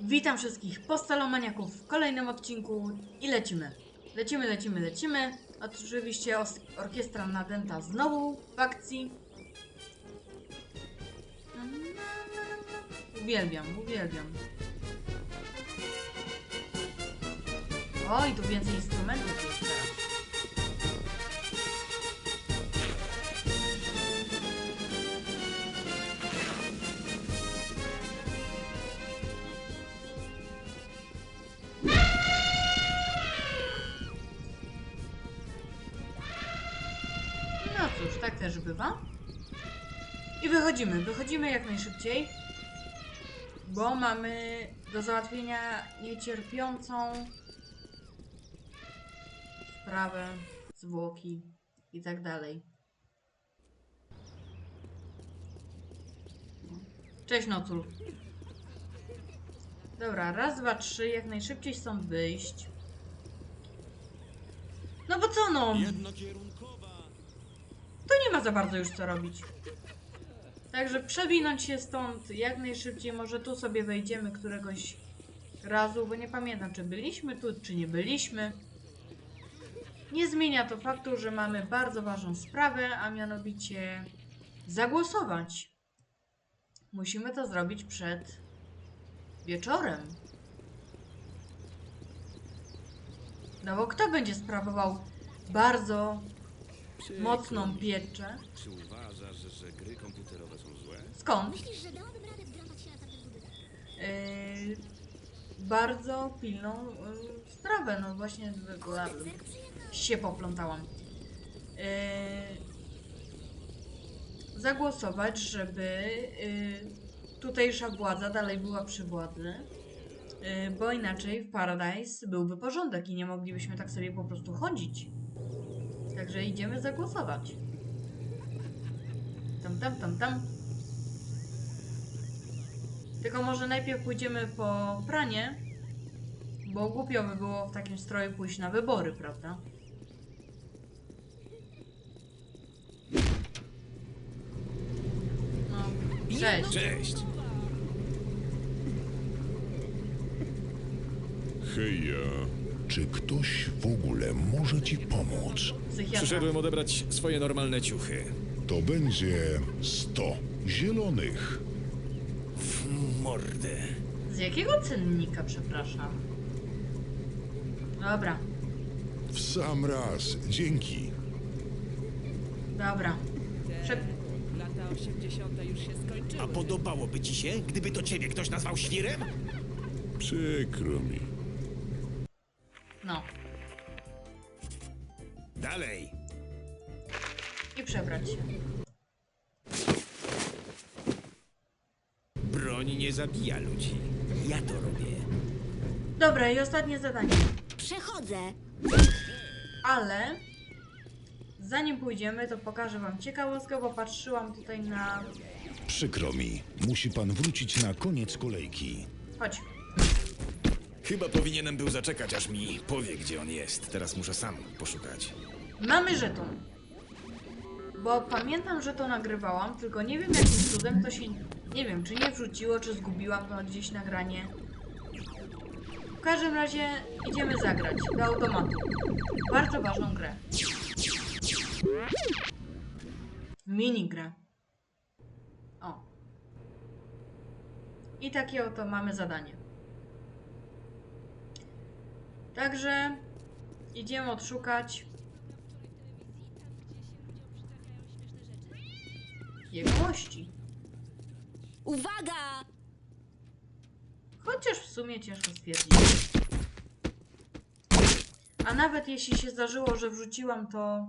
Witam wszystkich postalomaniaków w kolejnym odcinku i lecimy. Lecimy, lecimy, lecimy. Oczywiście orkiestra nadęta znowu w akcji. Uwielbiam, uwielbiam. Oj, tu więcej instrumentów jest teraz. Jak najszybciej, bo mamy do załatwienia niecierpiącą sprawę, zwłoki i tak dalej. Cześć Nocul. Dobra, raz, dwa, trzy, jak najszybciej stąd wyjść. No bo co no? To nie ma za bardzo już co robić. Także przewinąć się stąd jak najszybciej. Może tu sobie wejdziemy któregoś razu, bo nie pamiętam, czy byliśmy tu, czy nie byliśmy. Nie zmienia to faktu, że mamy bardzo ważną sprawę, a mianowicie zagłosować. Musimy to zrobić przed wieczorem. No bo kto będzie sprawował bardzo mocną pieczę? Czy uważasz, że gry komputerowe są złe? Skąd? Myślisz, że dałabym radę wdrapać się na tamten budynek? Yy, bardzo pilną yy, sprawę, no właśnie przyjechać. się poplątałam. Yy, zagłosować, żeby yy, tutejsza władza dalej była przy władzy, yy, bo inaczej w Paradise byłby porządek i nie moglibyśmy tak sobie po prostu chodzić. Także idziemy zagłosować. Tam, tam, tam, tam. Tylko może najpierw pójdziemy po pranie, bo głupio by było w takim stroju pójść na wybory, prawda? No, cześć. Cześć! Heja, czy ktoś w ogóle może ci pomóc? Psychiatra. Przyszedłem odebrać swoje normalne ciuchy. To będzie 100 zielonych. Mordę. Z jakiego cennika, przepraszam? Dobra, W sam raz, dzięki. dobra. Prze Lata 80. już się skończyły. A podobałoby ci się, gdyby to ciebie ktoś nazwał świrem? Przykro mi. no. Dalej. I przebrać się. Broń nie zabija ludzi. Ja to robię. Dobra, i ostatnie zadanie. Przechodzę. Ale zanim pójdziemy, to pokażę wam ciekawostkę, bo patrzyłam tutaj na... Przykro mi. Musi pan wrócić na koniec kolejki. Chodź. Chyba powinienem był zaczekać, aż mi powie, gdzie on jest. Teraz muszę sam poszukać. Mamy żeton. Bo pamiętam, że to nagrywałam, tylko nie wiem jakim cudem to się... Nie wiem, czy nie wrzuciło, czy zgubiłam to gdzieś nagranie. W każdym razie idziemy zagrać do automatu. Bardzo ważną grę. Minigrę. O. I takie oto mamy zadanie. Także idziemy odszukać jegomości. Uwaga! Chociaż w sumie ciężko stwierdzić. A nawet jeśli się zdarzyło, że wrzuciłam to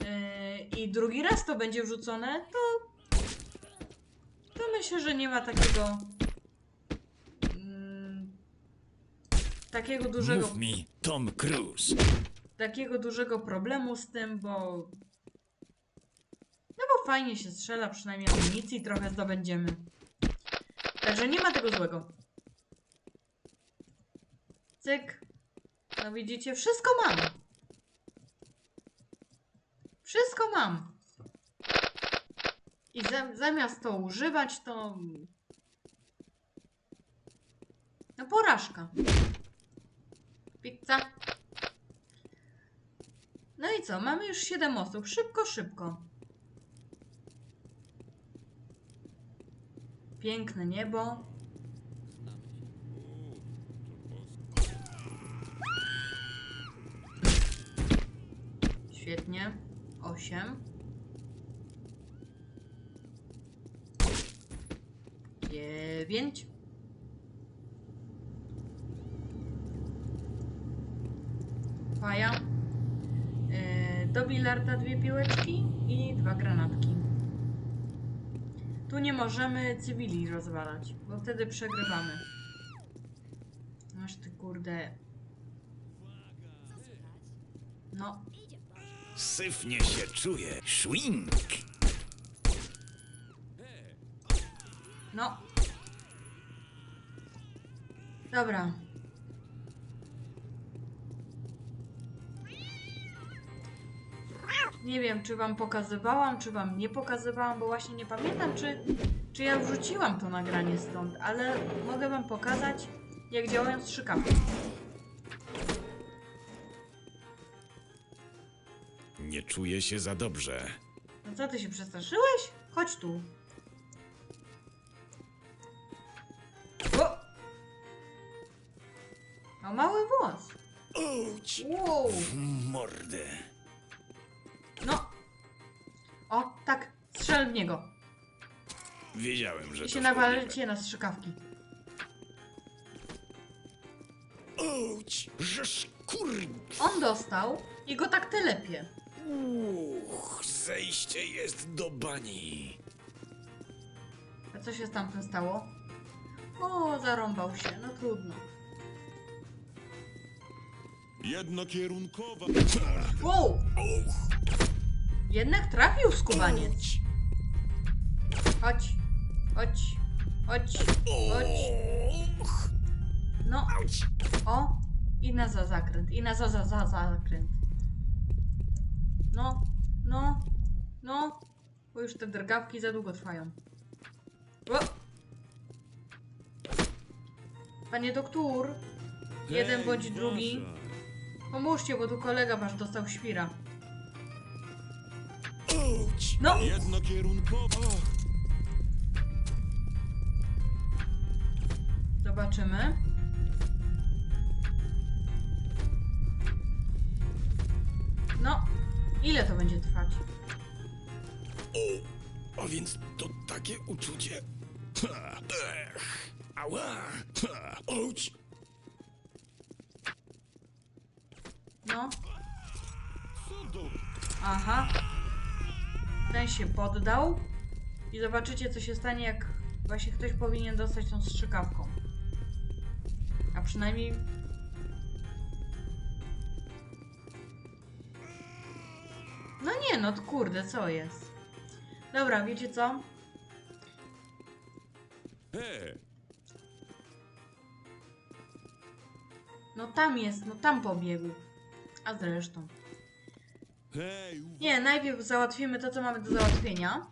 yy, i drugi raz to będzie wrzucone, to to myślę, że nie ma takiego mm, takiego dużego Mów mi, Tom Cruise. takiego dużego problemu z tym, bo no bo fajnie się strzela, przynajmniej amunicji trochę zdobędziemy. Także nie ma tego złego. Cyk. No widzicie, wszystko mam. Wszystko mam. I za, zamiast to używać, to No porażka. Pizza. No i co? Mamy już 7 osób. Szybko, szybko. Piękne niebo. Świetnie. 8. Dziewięć. Faja. Yy, do bilarda dwie piłeczki i dwa granatki. Tu nie możemy cywili rozwalać, bo wtedy przegrywamy. Masz ty kurde. No, Syfnie się czuję. Szwing! no. Dobra. Nie wiem, czy wam pokazywałam, czy wam nie pokazywałam, bo właśnie nie pamiętam, czy, czy ja wrzuciłam to nagranie stąd, ale mogę wam pokazać, jak działają strzykawki. Nie czuję się za dobrze. No co, ty się przestraszyłeś? Chodź tu. O! O, mały włos. Uć! Wow. W mordę. Strzel w niego. Wiedziałem, że I to się nawalicie na strzykawki. Uć! Żeż kur... On dostał i go tak telepie. Uch, zejście jest do bani. A co się z tamtym stało? O, zarąbał się. No trudno. Jednokierunkowa. Wow! Jednak trafił skubaniec. Uć! Chodź. Chodź. Chodź. Chodź. No. O. I na za zakręt. I na za za za zakręt. No. No. No. Bo już te drgawki za długo trwają. O. Panie doktor. Jeden bądź drugi. Pomóżcie, bo tu kolega wasz dostał świra. No. Jednokierunkowa. Zobaczymy. No, ile to będzie trwać? O, a więc to takie uczucie. Ha, ech, ała! Ha, Uć! No, aha. Ten się poddał. I zobaczycie, co się stanie, jak właśnie ktoś powinien dostać tą strzykawką. Przynajmniej... No nie, no kurde, co jest? Dobra, wiecie co? No tam jest, no tam pobiegł. A zresztą. Nie, najpierw załatwimy to, co mamy do załatwienia.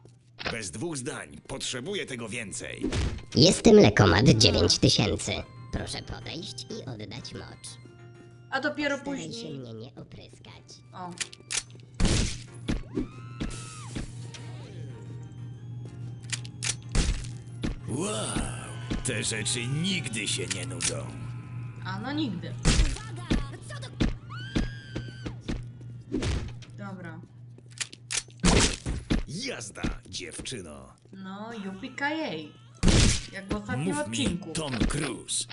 Bez dwóch zdań. Potrzebuję tego więcej. Jestem lekomat 9000. Proszę podejść i oddać mocz. A dopiero Staraj się później. mnie nie opryskać. O. Wow! Te rzeczy nigdy się nie nudzą. A no nigdy. Dobra. Jazda, dziewczyno. No, Yupi Jak w ostatnim Mów mi, odcinku. Tom Cruise.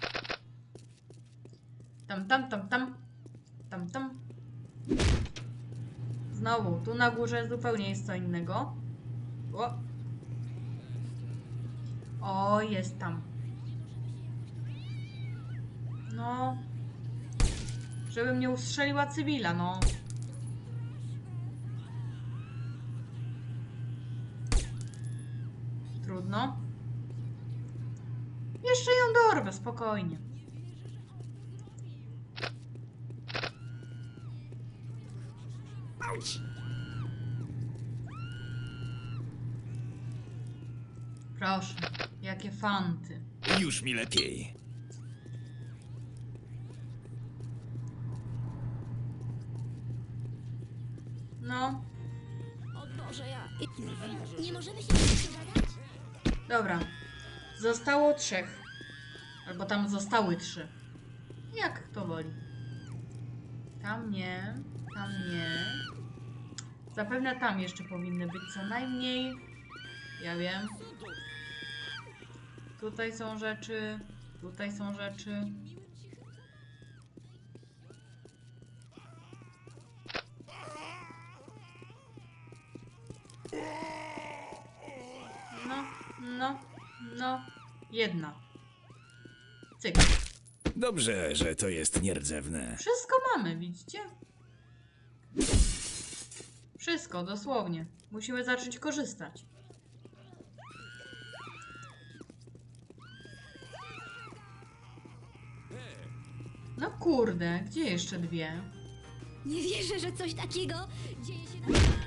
Tam, tam, tam, tam. Tam, tam. Znowu, tu na górze zupełnie jest co innego. O. O, jest tam. No. Żebym nie ustrzeliła cywila, no. Trudno. Jeszcze ją dorwę, spokojnie. Proszę, jakie fanty. Już mi lepiej. No. O Boże, ja... Nie możemy się? Dobra. Zostało trzech. Albo tam zostały trzy. Jak kto woli. Tam nie, tam nie. Zapewne tam jeszcze powinny być co najmniej. Ja wiem. Tutaj są rzeczy, tutaj są rzeczy. No, no, no. Jedna. Cyk. Dobrze, że to jest nierdzewne. Wszystko mamy, widzicie? Wszystko, dosłownie. Musimy zacząć korzystać. No kurde, gdzie jeszcze dwie? Nie wierzę, że coś takiego dzieje się na...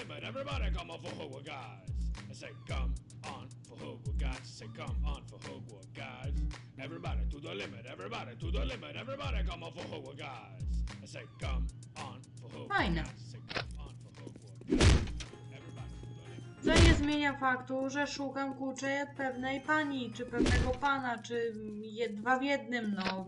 limit, everybody come on for Hogwarts, guys. I say come on for Hogwarts, guys. I say come on for Hogwarts, guys. Everybody to the limit, everybody to the limit, everybody come on for Hogwarts, guys. I say come on for Hogwarts, Fajne. Co nie zmienia faktu, że szukam kurczę pewnej pani, czy pewnego pana, czy je, dwa w jednym, no.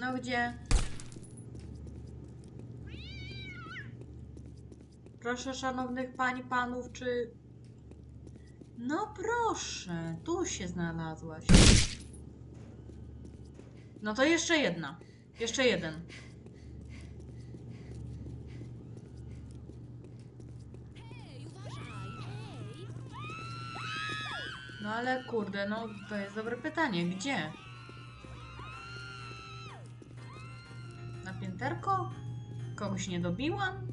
No gdzie? Proszę szanownych pań, panów, czy... No proszę, tu się znalazłaś. No to jeszcze jedna. Jeszcze jeden. No ale kurde, no to jest dobre pytanie. Gdzie? Na pięterko? Kogoś nie dobiłam?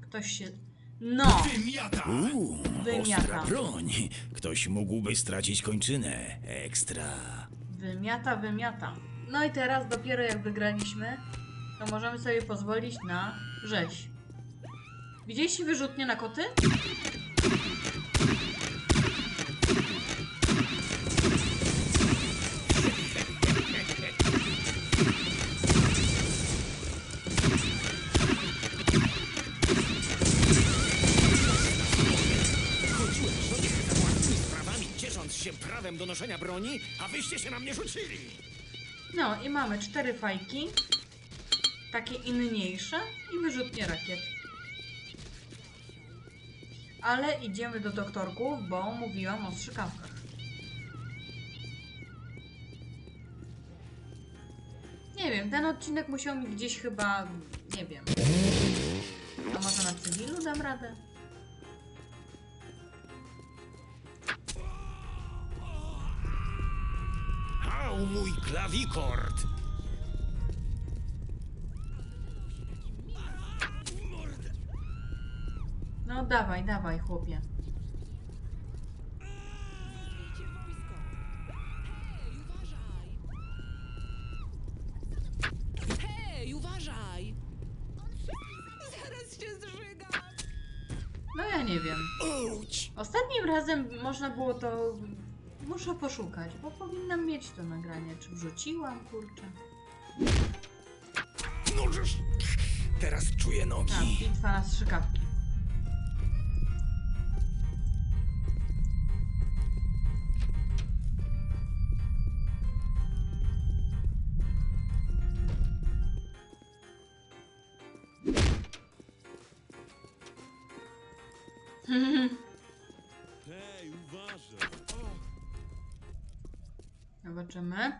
Ktoś się... No! Wymiata! Uuu, Wymiata. ostra broń. Ktoś mógłby stracić kończynę. Ekstra. Wymiata, wymiata. No i teraz dopiero jak wygraliśmy, to możemy sobie pozwolić na rzeź. Widzieliście wyrzutnie na koty? Noszenia broni, a wyście się na mnie rzucili. No i mamy cztery fajki. Takie inniejsze i wyrzutnie rakiet. Ale idziemy do doktorków, bo mówiłam o strzykawkach. Nie wiem, ten odcinek musiał mi gdzieś chyba, nie wiem. A może na cywilu dam radę? Au, mój klawikord! No dawaj, dawaj chłopie. Hej, uważaj! Zaraz się! No ja nie wiem. Ouć! Ostatnim razem można było to. Muszę poszukać, bo powinnam mieć to nagranie. Czy wrzuciłam, kurczę? Nożesz! Teraz czuję nogi. bitwa na strzykawki. Zobaczymy.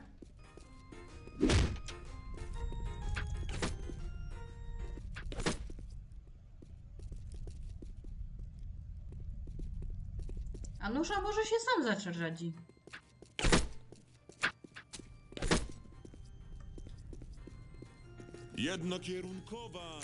Anusza może się sam zaczerradzi. jednokierunkowa!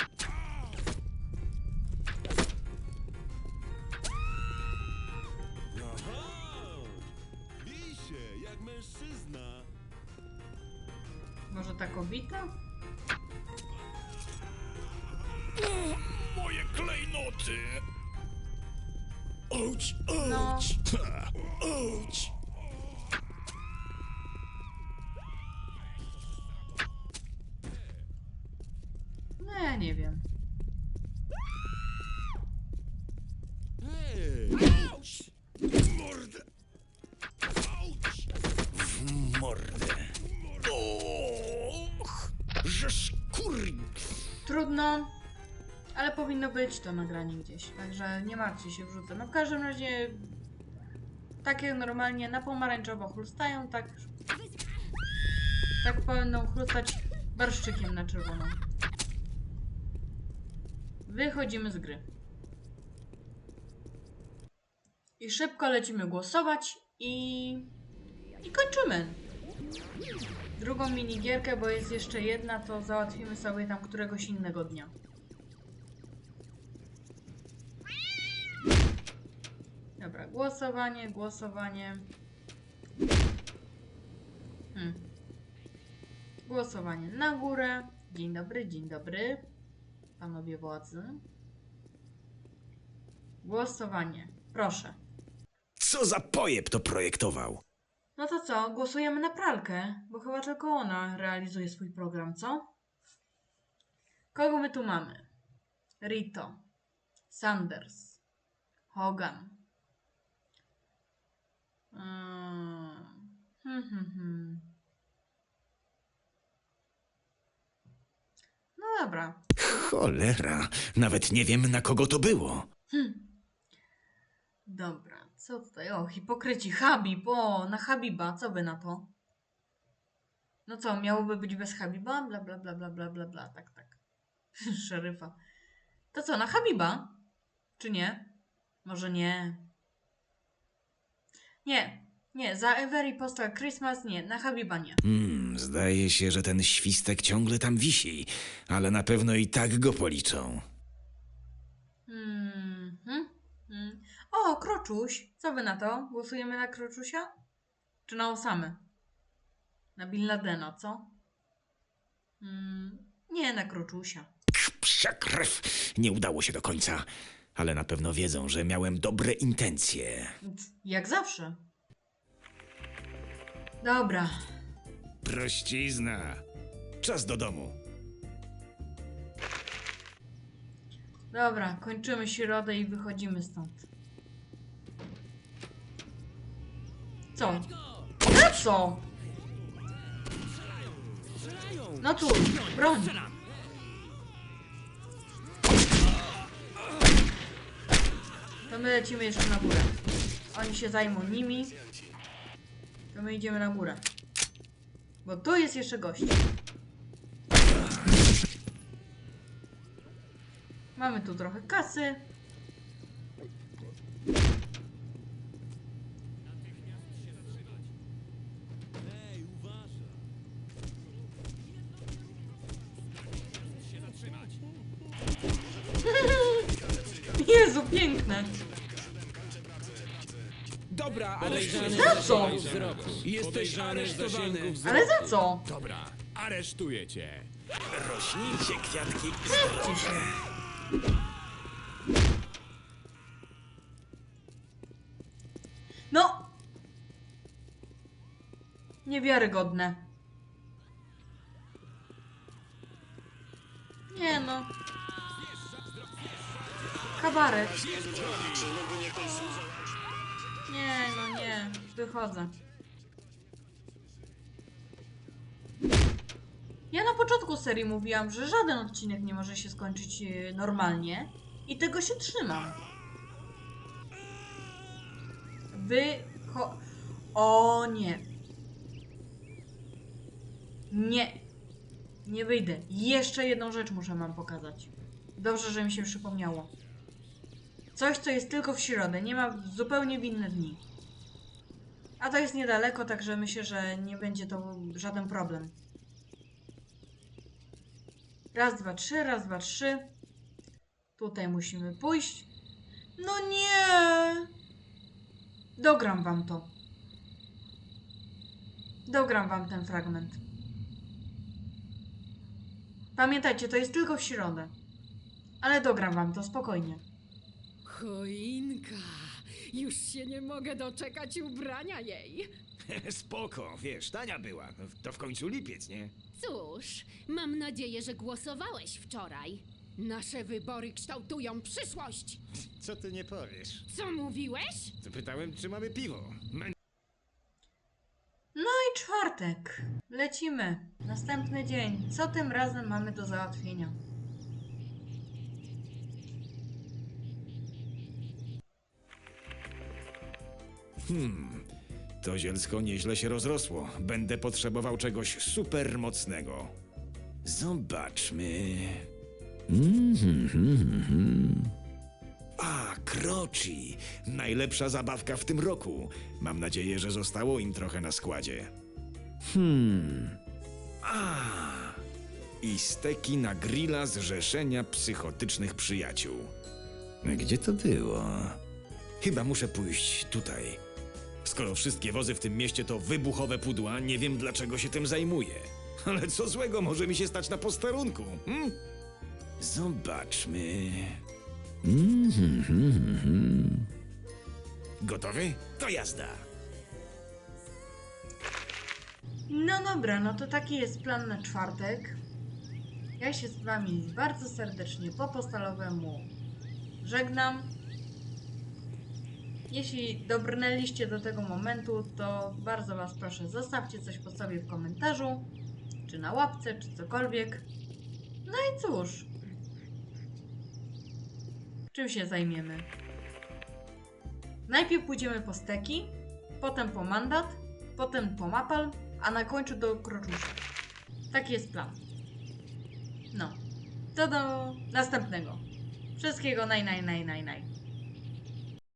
Ta kobieta? Moje klejnoty! Ouch, No. ouch! Ha, Ouch! Trudno, ale powinno być to nagranie gdzieś, także nie martwcie się, wrzucę. No w każdym razie, tak jak normalnie na pomarańczowo chlustają, tak, tak powinną chlustać barszczykiem na czerwono. Wychodzimy z gry. I szybko lecimy głosować i... i kończymy. Drugą minigierkę, bo jest jeszcze jedna, to załatwimy sobie tam któregoś innego dnia. Dobra, głosowanie, głosowanie. Hmm. Głosowanie na górę. Dzień dobry, dzień dobry. Panowie władzy. Głosowanie. Proszę. Co za pojeb to projektował? No to co, głosujemy na pralkę, bo chyba tylko ona realizuje swój program, co? Kogo my tu mamy? Rito, Sanders, Hogan. Mm. Hmm, hmm, hmm. No dobra. Cholera, nawet nie wiem na kogo to było. Dobra, co tutaj? O, hipokryci, Habib, o, na Habiba, co wy na to? No co, miałoby być bez Habiba? Bla, bla, bla, bla, bla, bla, bla, tak, tak. Szeryfa. To co, na Habiba? Czy nie? Może nie. Nie, nie, za Every Postal Christmas nie, na Habiba nie. Hmm, zdaje się, że ten świstek ciągle tam wisi, ale na pewno i tak go policzą. Hmm, hmm, hmm. O, Kroczuś, co wy na to? Głosujemy na Kroczusia? Czy na Osamę? Na Bin Ladena, co? Hmm, nie, na Kroczusia. Psia krew! Nie udało się do końca, ale na pewno wiedzą, że miałem dobre intencje. Jak zawsze. Dobra, Prościzna. Czas do domu. dobra, kończymy środę i wychodzimy stąd. Co? Na co? No tu, broń. To my lecimy jeszcze na górę. Oni się zajmą nimi. To my idziemy na górę. Bo tu jest jeszcze gość. Mamy tu trochę kasy. Dobra, ale Za co? Jesteś aresztowany. Ale za co? Dobra, aresztuję cię. Rośnijcie kwiatki. Zepcie się. No! Niewiarygodne. Nie no. Kabaret. Nie no, nie. Wychodzę. Ja na początku serii mówiłam, że żaden odcinek nie może się skończyć e, normalnie i tego się trzymam. Wy... O nie. Nie. Nie wyjdę. Jeszcze jedną rzecz muszę wam pokazać. Dobrze, że mi się przypomniało. Coś, co jest tylko w środę, nie ma zupełnie w inne dni. A to jest niedaleko, także myślę, że nie będzie to żaden problem. Raz, dwa, trzy, raz, dwa, trzy. Tutaj musimy pójść. No nie! Dogram wam to. Dogram wam ten fragment. Pamiętajcie, to jest tylko w środę. Ale dogram wam to spokojnie. Choinka. Już się nie mogę doczekać ubrania jej. Spoko, wiesz, tania była. No, To w końcu lipiec, nie? Cóż, mam nadzieję, że głosowałeś wczoraj. Nasze wybory kształtują przyszłość. Co ty nie powiesz? Co mówiłeś? To pytałem, czy mamy piwo. M- No i czwartek. Lecimy. Następny dzień. Co tym razem mamy do załatwienia? To zielsko nieźle się rozrosło. Będę potrzebował czegoś super mocnego. Zobaczmy. Mhm, A, kroci. Najlepsza zabawka w tym roku. Mam nadzieję, że zostało im trochę na składzie. Hmm. A. I steki na grilla Zrzeszenia Psychotycznych Przyjaciół. Gdzie to było? Chyba muszę pójść tutaj. Skoro wszystkie wozy w tym mieście to wybuchowe pudła, nie wiem dlaczego się tym zajmuję. Ale co złego może mi się stać na posterunku? Hmm? Zobaczmy. Gotowy? To jazda. No dobra, no to taki jest plan na czwartek. Ja się z wami bardzo serdecznie po postalowemu żegnam. Jeśli dobrnęliście do tego momentu, to bardzo was proszę, zostawcie coś po sobie w komentarzu, czy na łapce, czy cokolwiek. No i cóż. Czym się zajmiemy? Najpierw pójdziemy po steki, potem po mandat, potem po mapal, a na końcu do kroczusia. Taki jest plan. No. To do następnego. Wszystkiego naj, naj, naj, naj, naj.